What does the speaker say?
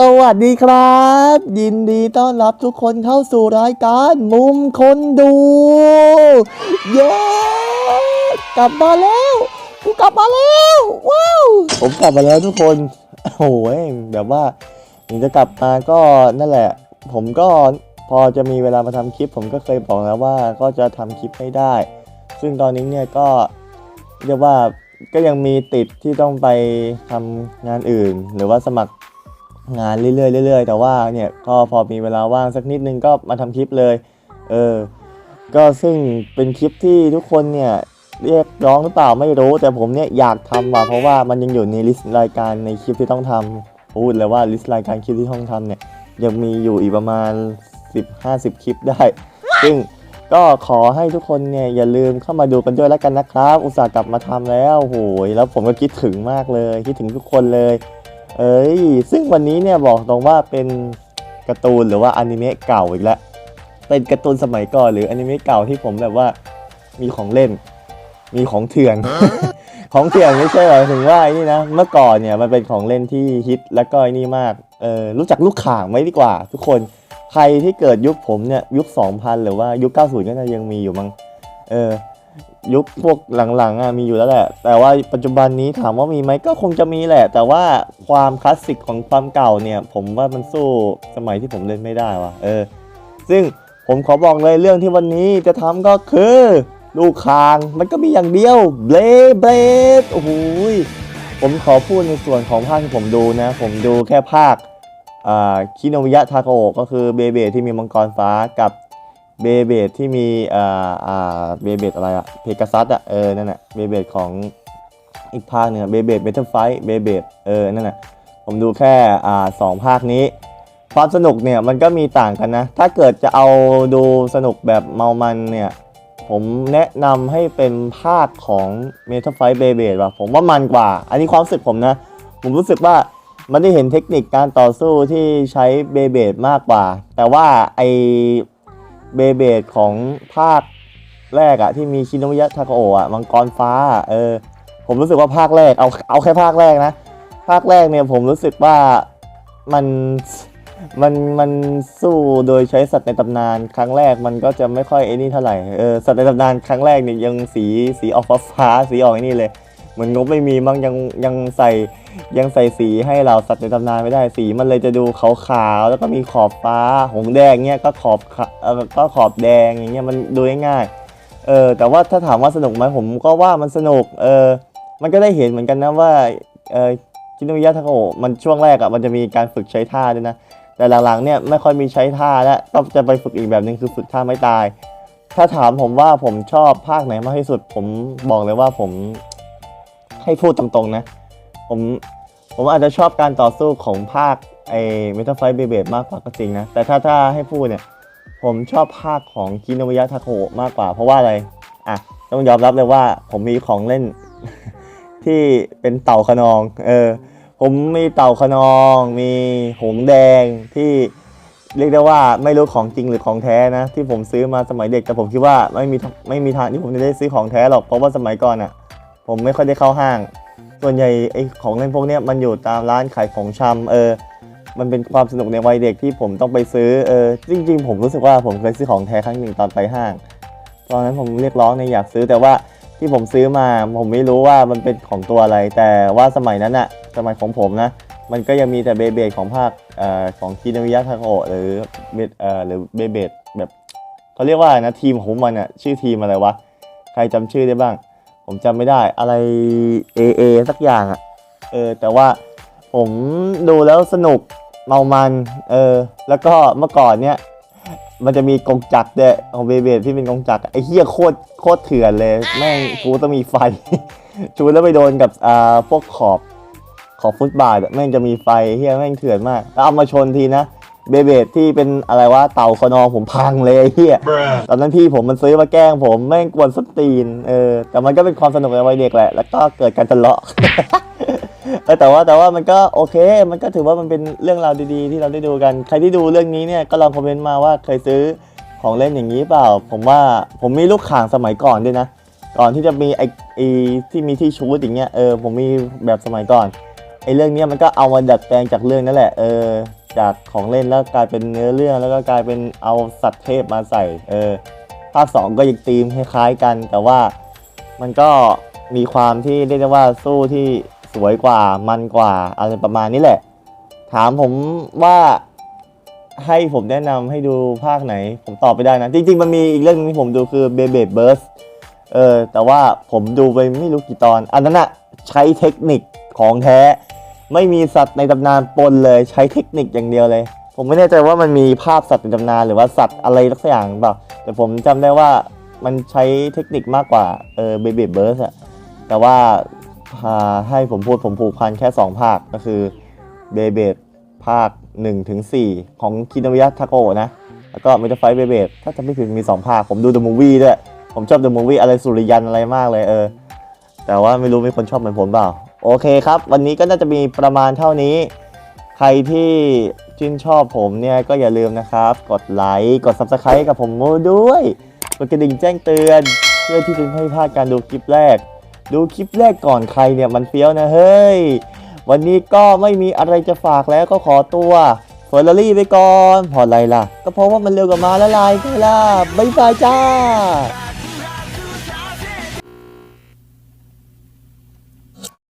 สวัสดีครับ ยินดีต้อนรับทุกคนเข้าสู่รายการมุมคนดู เย้ กลับมาแล้วกูกลับมาแล้วว้าวผมกลับมาแล้วทุกคนโอ้โหแบบว่าถึงจะกลับมาก็นั่นแหละ ผมก็พอจะมีเวลามาทำคลิป ผมก็เคยบอกแล้วว่าก็จะทำคลิปให้ได้ ซึ่งตอนนี้เนี่ยก็เรียกว่าก็ยังมีติดที่ต้องไปทำงานอื่น หรือว่าสมัคร งานเรื่อยๆเรื่อยๆ แต่ว่าเนี่ยก็พอมีเวลาว่างสักนิดนึงก็มาทำคลิปเลย เออ ก็ซึ่งเป็นคลิปที่ทุกคนเนี่ยเรียกร้องหรือเปล่าไม่รู้ แต่ผมเนี่ยอยากทำว่ะเพราะว่ามันยังอยู่ในลิสต์รายการในคลิปที่ต้องทำพูดเลยว่าลิสต์รายการคลิปที่ต้องทำเนี่ยยังมีอยู่อีกประมาณ 10-50 คลิปได้ ซึ่งก็ขอให้ทุกคนเนี่ยอย่าลืมเข้ามาดูกันด้วยแล้วกันนะครับ อุตส่าห์กลับมาทำแล้วโหยแล้วผมก็คิดถึงมากเลย คิดถึงทุกคนเลย เอ้ย ซึ่งวันนี้เนี่ยบอกตรงว่าเป็นการ์ตูนหรือว่าอนิเมะเก่าอีกแล้ว เป็นการ์ตูนสมัยก่อนหรืออนิเมะเก่าที่ผมแบบว่ามีของเล่น มีของเถื่อน ของเถื่อนไม่ใช่หรายถึงว่าไอ้นี่นะ เมื่อก่อนเนี่ยมันเป็นของเล่นที่ฮิตแล้วก็ไอ้นี่มาก เออรู้จักลูกข่างไหมดีกว่า ทุกคน ใครที่เกิดยุคผมเนี่ยยุค 2000 หรือว่ายุค 90 ก็น่ายังมีอยู่มั้ง เออ ยุคพวกหลังๆอะมีอยู่แล้วแหละ แต่ว่าปัจจุบันนี้ถามว่ามีไหมก็คงจะมีแหละ แต่ว่าความคลาสสิกของความเก่าเนี่ย ผมว่ามันสู้สมัยที่ผมเล่นไม่ได้ว่ะเออ ซึ่งผมขอบอกเลยเรื่องที่วันนี้จะทำก็คือ ลูกคางมันก็มีอย่างเดียวเบลเบลโอ้โหยผมขอพูดในส่วนของภาคที่ผมดูนะ ผมดูแค่ภาคอ่าคิโนมิยะทาโกะก็คือเบเบที่มีมังกรฟ้ากับ เบเบดที่มีอ่าอ่าเบเบดอะไรอะเพกาซัสอะเออนั่นแหละเบเบดของอีกภาคหนึ่งเบเบดเบทเทิลไฟเบเบดเออนั่นแหละผมดูแค่อ่าสองภาคนี้ ความสนุกเนี่ยมันก็มีต่างกันนะ ถ้าเกิดจะเอาดูสนุกแบบเมามันเนี่ยผมแนะนำให้เป็นภาคของ m e t a l Fight b e y b l a d e ว่ะผมว่ามันกว่า อันนี้ความรู้สึกผมนะ ผมรู้สึกว่ามันได้เห็นเทคนิคการต่อสู้ที่ใช้เบเบดมากกว่า แต่ว่าไอ เบเบดของภาคแรกอะที่มีคิโนมิยะทาโกะอะมังกรฟ้า เออ ผมรู้สึกว่าภาคแรกเอาเอาแค่ภาคแรกนะ ภาคแรกเนี่ยผมรู้สึกว่ามันมันมันสู้โดยใช้สัตว์ในตำนานครั้งแรกมันก็จะไม่ค่อยไอ้นี่เท่าไหร่เออสัตว์ในตำนานครั้งแรกเนี่ยยังสีสีออกฟ้าสีออกไอ้นี่เลย เหมือนงบไม่มีมั้งยังยังใส่ ยังใส่สีให้เราสัตว์ในตำนานไม่ได้สีมันเลยจะดูขาวๆแล้วก็มีขอบฟ้าหงแดงเนี่ยก็ขอบก็ขอบแดงอย่างเงี้ยมันดูง่ายๆเออแต่ว่าถ้าถามว่าสนุกไหมผมก็ว่ามันสนุกเออมันก็ได้เห็นเหมือนกันนะว่าเออคิโนมิยะทาโกะมันช่วงแรกอะมันจะมีการฝึกใช้ท่าด้วยนะแต่หลังๆเนี่ยไม่ค่อยมีใช้ท่าแล้วก็จะไปฝึกอีกแบบหนึ่งคือฝึกท่าไม่ตาย ถ้าถามผมว่าผมชอบภาคไหนมากที่สุด ผมบอกเลยว่าผมให้พูดตรงๆนะ ผมผมอาจจะชอบการต่อสู้ของภาคไอเมทัลไฟเบเบมากกว่าก็จริงนะ แต่ถ้าถ้าให้พูดเนี่ย ผมชอบภาคของคิโนมิยะทาโกะมากกว่า เพราะว่าอะไร อะ ต้องยอมรับเลยว่าผมมีของเล่น ที่เป็นเต่าขนอง เออ ผมมีเต่าขนอง มีหงแดงที่เรียกได้ว่าไม่รู้ของจริงหรือของแท้นะ ที่ผมซื้อมาสมัยเด็ก แต่ผมคิดว่าไม่มีไม่มีทางที่ผมจะได้ซื้อของแท้หรอกเพราะว่าสมัยก่อนอะ่ะ ผมไม่ค่อยได้เข้าห้าง ส่วนใหญ่ไอของเล่นพวกเนี้ยมันอยู่ตามร้านขายของชำเออ มันเป็นความสนุกในวัยเด็กที่ผมต้องไปซื้อเออจริง ๆ ผมรู้สึกว่าผมเคยซื้อของแท้ครั้งหนึ่งตอนไปห้าง ตอนนั้นผมเรียกร้องในอยากซื้อแต่ว่าที่ผมซื้อมาผมไม่รู้ว่ามันเป็นของตัวอะไร แต่ว่าสมัยนั้นอะสมัยของผมนะ มันก็ยังมีแต่เบเบดของภาคเอ่อของคินวิยะทาโกะหรือเบเอ่อหรือเบเบดแบบเขาเรียกว่านะทีมของมันอะชื่อทีมอะไรวะ ใครจำชื่อได้บ้าง ผมจำไม่ได้อะไร AA สักอย่างอะเออ แต่ว่าผมดูแล้วสนุกเมามัน เออ แล้วก็เมื่อก่อนเนี่ยมันจะมีกงจักรด้วยของเบเบดที่เป็นกงจักรไอ้เหี้ยโคตรโคตรเถื่อนเลย แม่งกูต้องมีไฟ ชูแล้วไปโดนกับอ่าพวกขอบขอบฟุตบาทอะแม่งจะมีไฟเหี้ยแม่งเถื่อนมากแล้วเอามาชนทีนะ เบเบดที่เป็นอะไรวะเต่าขนองผมพังเลยไอ้เหี้ยตอนนั้นพี่ผมมันซื้อมาแกล้งผมแม่งกวนสนตีนเออแต่มันก็เป็นความสนุกในวัยเด็กแหละ แล้วก็เกิดการทะเลาะเออแต่ว่าแต่ว่ามันก็โอเค มันก็ถือว่ามันเป็นเรื่องราวดีๆ ที่เราได้ดูกันใครที่ดูเรื่องนี้เนี่ยก็ลองคอมเมนต์มาว่าเคยซื้อของเล่นอย่างนี้เปล่า ผมว่าผมมีลูกข่างสมัยก่อนด้วยนะก่อนที่จะมีไอไอที่มีที่ชูดอย่างเงี้ยเออผมมีแบบสมัยก่อนไอ้เรื่องเนี้ยมันก็เอามาดัดแปลงจากเรื่องนั่นแหละเออ จากของเล่นแล้วกลายเป็นเนื้อเรื่องแล้วก็กลายเป็นเอาสัตว์เทพมาใส่ เออ ภาคสองก็ยังธีมคล้ายๆกัน แต่ว่ามันก็มีความที่เรียกได้ว่าสู้ที่สวยกว่ามันกว่าอะไรประมาณนี้แหละ ถามผมว่าให้ผมแนะนำให้ดูภาคไหน ผมตอบไปได้นะ จริง ๆ มันมีอีกเรื่องหนึงที่ผมดูคือ b e b e b u r s t เออแต่ว่าผมดูไปไม่รู้กี่ตอน อันนั้นอะใช้เทคนิคของแท้ ไม่มีสัตว์ในตำนานปนเลยใช้เทคนิคอย่างเดียวเลย ผมไม่แน่ใจว่ามันมีภาพสัตว์ในตำนานหรือว่าสัตว์อะไรสักอย่างเปล่าแต่ผมจำได้ว่ามันใช้เทคนิคมากกว่าเออ b e b e b u r s t อะแต่ว่าอ่าให้ผมพูดผมผูกพันแค่ 2 ภาคก็คือเบเบดภาค1ถึง4ของคิน o มิยะทาโกะนะ แล้วก็มิเตอร์ไฟเบเบดถ้าจำไม่ผิดมี 2 ภาค ผมดู The Movie ด้วย ผมชอบ The Movie อะไรสุริยันอะไรมากเลยเออ แต่ว่าไม่รู้มีคนชอบเหมือนผมเปล่า โอเคครับ วันนี้ก็น่าจะมีประมาณเท่านี้ ใครที่ชื่นชอบผมเนี่ยก็อย่าลืมนะครับ กดไลค์กด Subscribe กับผมด้วยกดกระดิ่งแจ้งเตือน เพื่อที่จะไม่พลาดการดูคลิปแรก ดูคลิปแรกก่อนใครเนี่ยมันเฟี้ยวนะเฮ้ย วันนี้ก็ไม่มีอะไรจะฝากแล้วก็ขอตัวเฟอร์รารี่ไปก่อนเพออะไรล่ะ ก็เพราะว่ามันเร็วกว่ามาละลายไงล่ะบ๊ายบายจ้า